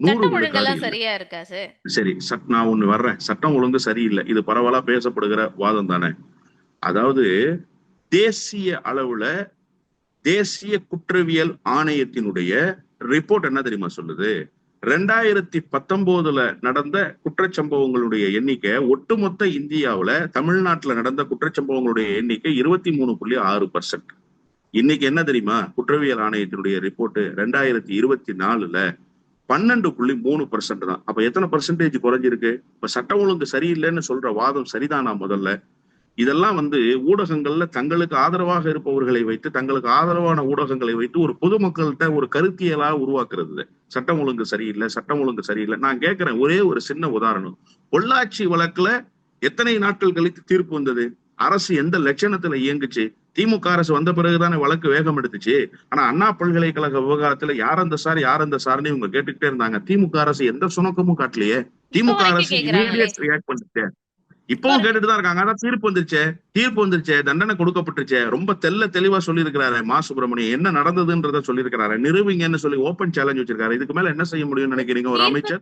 நூறு சரி சட் நான் ஒண்ணு வர்றேன். சட்டம் ஒழுங்கு சரியில்லை. இது பரவலா பேசப்படுகிற வாதம் தானே? அதாவது தேசிய அளவுல தேசிய குற்றவியல் ஆணையத்தினுடைய ரிப்போர்ட் என்ன தெரியுமா சொல்லுது? ரெண்டாயிரத்தி பத்தொன்பதுல நடந்த குற்றச்சம்பவங்களுடைய எண்ணிக்கை ஒட்டுமொத்த இந்தியாவுல தமிழ்நாட்டுல நடந்த குற்றச்சம்பவங்களுடைய எண்ணிக்கை இருபத்தி மூணு புள்ளி ஆறு பர்சன்ட் இன்னைக்கு என்ன தெரியுமா? குற்றவியல் ஆணையத்தினுடைய ரிப்போர்ட் ரெண்டாயிரத்தி இருபத்தி நாலுல பன்னெண்டு புள்ளி மூணு பர்சன்ட் தான். அப்ப எத்தனை பர்சன்டேஜ் குறைஞ்சிருக்கு? இப்ப சட்டம் ஒழுங்கு சரியில்லைன்னு சொல்ற வாதம் சரிதானா முதல்ல? இதெல்லாம் வந்து ஊடகங்கள்ல தங்களுக்கு ஆதரவாக இருப்பவர்களை வைத்து தங்களுக்கு ஆதரவான ஊடகங்களை வைத்து ஒரு பொதுமக்கள்கிட்ட ஒரு கருத்தியலா உருவாக்குறது சட்டம் ஒழுங்கு சரியில்லை சட்டம் ஒழுங்கு சரியில்லை. நான் கேட்கிறேன் ஒரே ஒரு சின்ன உதாரணம். பொள்ளாச்சி வழக்குல எத்தனை நாட்கள் கழித்து தீர்ப்பு வந்தது? அரசு எந்த லட்சணத்துல இயங்குச்சு? திமுக அரசு வந்த பிறகுதானே வழக்கு வேகம் எடுத்துச்சு. ஆனா அண்ணா பல்கலைக்கழக விவகாரத்துல யார் அந்த சார் யார் அந்த சார்னு இவங்க கேட்டுக்கிட்டே இருந்தாங்க. திமுக அரசு எந்த சுணக்கமும் காட்டலையே. திமுக அரசு. இமீடியட் ரியாக்ட் பண்ணிட்டு இப்பவும் கேட்டுட்டு தான் இருக்காங்க. ஆனா தீர்ப்பு வந்துருச்சே. தீர்ப்பு வந்துருச்சே. தண்டனை கொடுக்கப்பட்டுச்சே ரொம்ப தெல்ல தெளிவா சொல்லியிருக்கிறாரு மா. சுப்பிரமணியம் என்ன நடந்ததுன்றத சொல்லியிருக்கிறாரு. நிரூபிங்கன்னு சொல்லி ஓபன் சேலஞ்ச் வச்சிருக்காரு. இதுக்கு மேல என்ன செய்ய முடியும்னு நினைக்கிறீங்க? ஒரு அமைச்சர்?